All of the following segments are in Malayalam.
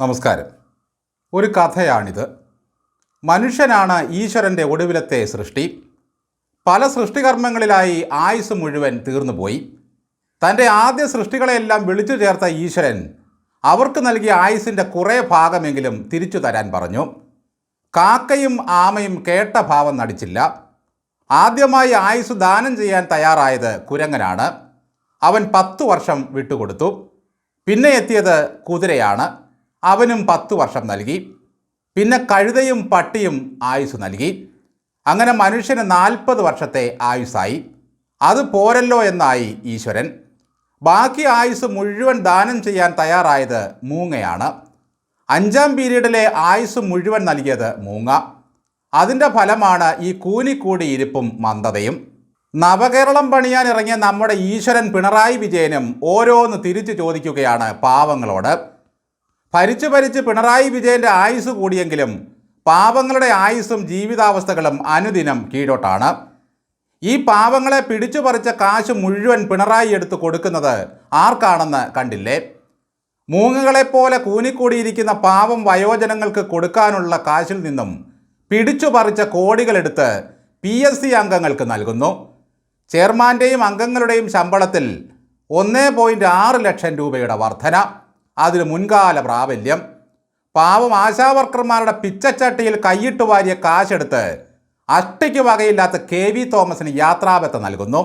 നമസ്കാരം. ഒരു കഥയാണിത്. മനുഷ്യനാണ് ഈശ്വരന്റെ ഒടുവിലത്തെ സൃഷ്ടി. പല സൃഷ്ടികർമ്മങ്ങളിലായി ആയുസ് മുഴുവൻ തീർന്നുപോയി. തന്റെ ആദ്യ സൃഷ്ടികളെയെല്ലാം വിളിച്ചു ചേർത്ത ഈശ്വരൻ അവർക്ക് നൽകിയ ആയുസിന്റെ കുറേ ഭാഗമെങ്കിലും തിരിച്ചു തരാൻ പറഞ്ഞു. കാക്കയും ആമയും കേട്ട ഭാവം നടിച്ചില്ല. ആദ്യമായി ആയുസ് ദാനം ചെയ്യാൻ തയ്യാറായത് കുരങ്ങനാണ്. അവൻ പത്തു വർഷം വിട്ടുകൊടുത്തു. പിന്നെ എത്തിയത് കുതിരയാണ്. അവനും പത്ത് വർഷം നൽകി. പിന്നെ കഴുതയും പട്ടിയും ആയുസ് നൽകി. അങ്ങനെ മനുഷ്യന് നാൽപ്പത് വർഷത്തെ ആയുസ്സായി. അത് പോരല്ലോ എന്നായി ഈശ്വരൻ. ബാക്കി ആയുസ് മുഴുവൻ ദാനം ചെയ്യാൻ തയ്യാറായത് മൂങ്ങയാണ്. അഞ്ചാം പീരീഡിലെ ആയുസ് മുഴുവൻ നൽകിയത് മൂങ്ങ. അതിന്റെ ഫലമാണ് ഈ കൂനിക്കൂടി ഇരിപ്പും മന്ദതയും. നവകേരളം പണിയാൻ ഇറങ്ങിയ നമ്മുടെ ഈശ്വരൻ പിണറായി വിജയനും ഓരോന്ന് തിരിച്ചു ചോദിക്കുകയാണ് പാവങ്ങളോട്. ഭരിച്ചു ഭരിച്ച് പിണറായി വിജയന്റെ ആയുസ് കൂടിയെങ്കിലും പാവങ്ങളുടെ ആയുസ്സും ജീവിതാവസ്ഥകളും അനുദിനം കീഴോട്ടാണ്. ഈ പാവങ്ങളെ പിടിച്ചു പറിച്ച കാശ് മുഴുവൻ പിണറായി എടുത്ത് കൊടുക്കുന്നത് ആർക്കാണെന്ന് കണ്ടില്ലേ? മൂങ്ങകളെപ്പോലെ കൂനിക്കൂടിയിരിക്കുന്ന പാവം വയോജനങ്ങൾക്ക് കൊടുക്കാനുള്ള കാശിൽ നിന്നും പിടിച്ചു പറിച്ച കോടികളെടുത്ത് പി എസ് സി അംഗങ്ങൾക്ക് നൽകുന്നു. ചെയർമാന്റെയും അംഗങ്ങളുടെയും ശമ്പളത്തിൽ ഒന്നേ പോയിന്റ് ആറ് ലക്ഷം രൂപയുടെ വർധന. അതിന് മുൻകാല പ്രാബല്യം. പാവം ആശാവർക്കർമാരുടെ പിച്ചച്ചട്ടിയിൽ കൈയിട്ട് വാരിയ കാശെടുത്ത് അഷ്ടിക്ക് വകയില്ലാത്ത കെ വി തോമസിന് യാത്രാബത്ത നൽകുന്നു.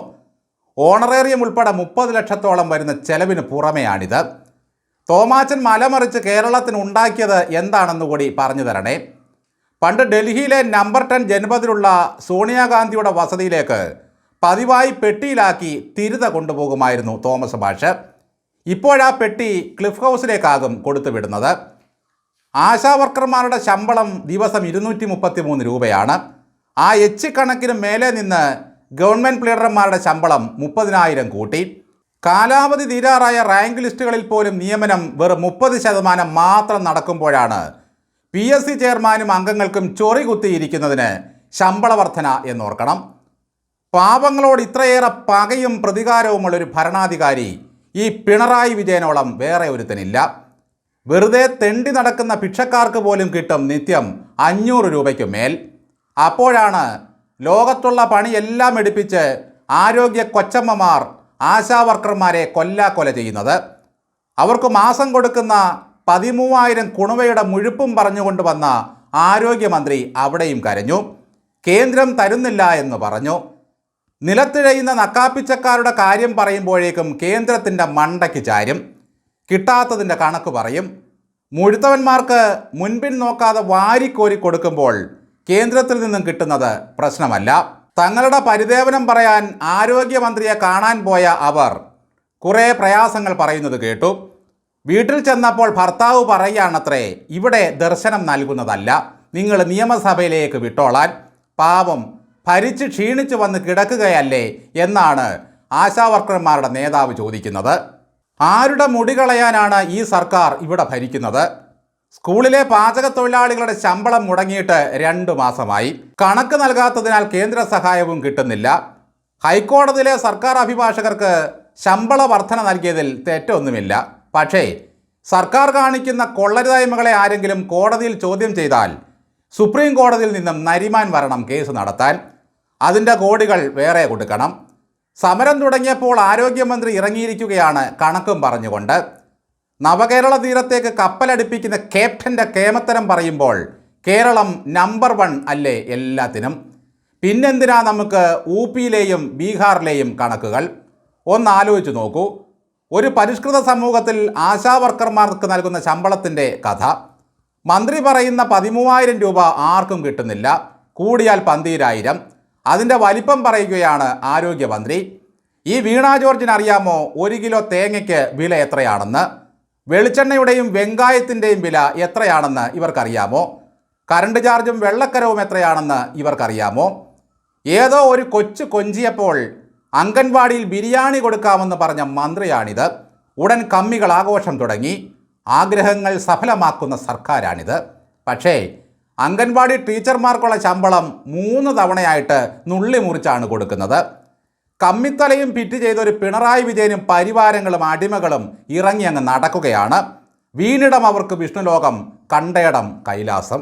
ഓണറേറിയം ഉൾപ്പെടെ മുപ്പത് ലക്ഷത്തോളം വരുന്ന ചെലവിന് പുറമെയാണിത്. തോമാച്ചൻ മലമറിച്ച് കേരളത്തിന് ഉണ്ടാക്കിയത് എന്താണെന്ന് കൂടി പറഞ്ഞു തരണേ. പണ്ട് ഡൽഹിയിലെ നമ്പർ ടെൻ ജനപതിലുള്ള സോണിയാഗാന്ധിയുടെ വസതിയിലേക്ക് പതിവായി പെട്ടിയിലാക്കി തിരുത കൊണ്ടുപോകുമായിരുന്നു തോമസ് മാഷ്. ഇപ്പോഴാ പെട്ടി ക്ലിഫ് ഹൗസിലേക്കാകും കൊടുത്തുവിടുന്നത് ആശാവർക്കർമാരുടെ ശമ്പളം ദിവസം ഇരുന്നൂറ്റി മുപ്പത്തി മൂന്ന് രൂപയാണ്. ആ എച്ച് കണക്കിന് മേലെ നിന്ന് ഗവൺമെന്റ് പ്ലീഡർമാരുടെ ശമ്പളം മുപ്പതിനായിരം കൂട്ടി. കാലാവധി തീരാറായ റാങ്ക് ലിസ്റ്റുകളിൽ പോലും നിയമനം വെറും മുപ്പത് ശതമാനം മാത്രം നടക്കുമ്പോഴാണ് പി എസ് സി ചെയർമാനും അംഗങ്ങൾക്കും ചൊറി കുത്തിയിരിക്കുന്നതിന് ശമ്പള വർധന എന്നോർക്കണം. പാവങ്ങളോട് ഇത്രയേറെ പകയും പ്രതികാരവുമുള്ളൊരു ഭരണാധികാരി ഈ പിണറായി വിജയനോളം വേറെ ഒരുത്തനില്ല. വെറുതെ തെണ്ടി നടക്കുന്ന ഭിക്ഷക്കാർക്ക് പോലും കിട്ടും നിത്യം അഞ്ഞൂറ് രൂപയ്ക്ക് മേൽ. അപ്പോഴാണ് ലോകത്തുള്ള പണിയെല്ലാം എടുപ്പിച്ച് ആരോഗ്യ കൊച്ചമ്മമാർ ആശാവർക്കർമാരെ കൊല്ലാക്കൊല ചെയ്യുന്നത്. അവർക്ക് മാസം കൊടുക്കുന്ന പതിമൂവായിരം കുണുവയുടെ മുഴുപ്പും പറഞ്ഞുകൊണ്ട് വന്ന ആരോഗ്യമന്ത്രി അവിടെയും കരഞ്ഞു. കേന്ദ്രം തരുന്നില്ല എന്ന് പറഞ്ഞു. നിലത്തിഴയുന്ന നക്കാപ്പിച്ചക്കാരുടെ കാര്യം പറയുമ്പോഴേക്കും കേന്ദ്രത്തിന്റെ മണ്ടയ്ക്ക് ചാരും. കിട്ടാത്തതിന്റെ കണക്ക് പറയും. മുഴുത്തവന്മാർക്ക് മുൻപിൻ നോക്കാതെ വാരിക്കോരി കൊടുക്കുമ്പോൾ കേന്ദ്രത്തിൽ നിന്നും കിട്ടുന്നത് പ്രശ്നമല്ല. തങ്ങളുടെ പരിദേവനം പറയാൻ ആരോഗ്യമന്ത്രിയെ കാണാൻ പോയ അവർ കുറേ പ്രയാസങ്ങൾ പറയുന്നത് കേട്ടു. വീട്ടിൽ ചെന്നപ്പോൾ ഭർത്താവ് പറയുകയാണത്രേ ഇവിടെ ദർശനം നൽകുന്നതല്ല. നിങ്ങൾ നിയമസഭയിലേക്ക് വിട്ടോളാൻ. പാവം ഭരിച്ച് ക്ഷീണിച്ചു വന്ന് കിടക്കുകയല്ലേ എന്നാണ് ആശാവർക്കർമാരുടെ നേതാവ് ചോദിക്കുന്നത്. ആരുടെ മുടി കളയാനാണ് ഈ സർക്കാർ ഇവിടെ ഭരിക്കുന്നത്? സ്കൂളിലെ പാചക തൊഴിലാളികളുടെ ശമ്പളം മുടങ്ങിയിട്ട് രണ്ടു മാസമായി. കണക്ക് നൽകാത്തതിനാൽ കേന്ദ്ര സഹായവും കിട്ടുന്നില്ല. ഹൈക്കോടതിയിലെ സർക്കാർ അഭിഭാഷകർക്ക് ശമ്പള വർധന നൽകിയതിൽ തെറ്റൊന്നുമില്ല. പക്ഷേ സർക്കാർ കാണിക്കുന്ന കൊള്ളരുതായ്മകളെ ആരെങ്കിലും കോടതിയിൽ ചോദ്യം ചെയ്താൽ സുപ്രീം കോടതിയിൽ നിന്നും നരിമാൻ വരണം കേസ് നടത്താൻ. അതിന്റെ കോടികൾ വേറെ കൊടുക്കണം. സമരം തുടങ്ങിയപ്പോൾ ആരോഗ്യമന്ത്രി ഇറങ്ങിയിരിക്കുകയാണ് കണക്കും പറഞ്ഞുകൊണ്ട്. നവകേരള തീരത്തേക്ക് കപ്പലടുപ്പിക്കുന്ന ക്യാപ്റ്റന്റെ കേമത്തരം പറയുമ്പോൾ കേരളം നമ്പർ വൺ അല്ലേ എല്ലാത്തിനും. പിന്നെന്തിനാ നമുക്ക് ഊ പിയിലെയും ബീഹാറിലെയും കണക്കുകൾ? ഒന്ന് ആലോചിച്ച് നോക്കൂ. ഒരു പരിഷ്കൃത സമൂഹത്തിൽ ആശാവർക്കർമാർക്ക് നൽകുന്ന ശമ്പളത്തിന്റെ കഥ. മന്ത്രി പറയുന്ന പതിമൂവായിരം രൂപ ആർക്കും കിട്ടുന്നില്ല. കൂടിയാൽ പന്തീരായിരം. അതിന്റെ വലിപ്പം പറയുകയാണ് ആരോഗ്യമന്ത്രി. ഈ വീണ ജോർജിന് അറിയാമോ? ഒരു കിലോ തേങ്ങയ്ക്ക് വില എത്രയാണെന്ന്? വെളിച്ചെണ്ണയുടെയും വെങ്കായത്തിന്റെയും വില എത്രയാണെന്ന് ഇവർക്കറിയാമോ? കറണ്ട് ചാർജും വെള്ളക്കരവും എത്രയാണെന്ന് ഇവർക്കറിയാമോ? ഏതോ ഒരു കൊച്ചു കൊഞ്ചിയപ്പോൾ അംഗൻവാടിയിൽ ബിരിയാണി കൊടുക്കാമെന്ന് പറഞ്ഞ മന്ത്രിയാണിത്. ഉടൻ കമ്മികൾ ആഘോഷം തുടങ്ങി. ആഗ്രഹങ്ങൾ സഫലമാക്കുന്ന സർക്കാരാണിത്. പക്ഷേ അംഗൻവാടി ടീച്ചർമാർക്കുള്ള ശമ്പളം മൂന്ന് തവണയായിട്ട് നുള്ളി മുറിച്ചാണ് കൊടുക്കുന്നത്. കമ്മിത്തലയും പിറ്റ് ചെയ്ത ഒരു പിണറായി വിജയനും പരിവാരങ്ങളും അടിമകളും ഇറങ്ങി അങ്ങ് നടക്കുകയാണ്. വീണിടം അവർക്ക് വിഷ്ണുലോകം കണ്ടയിടം കൈലാസം.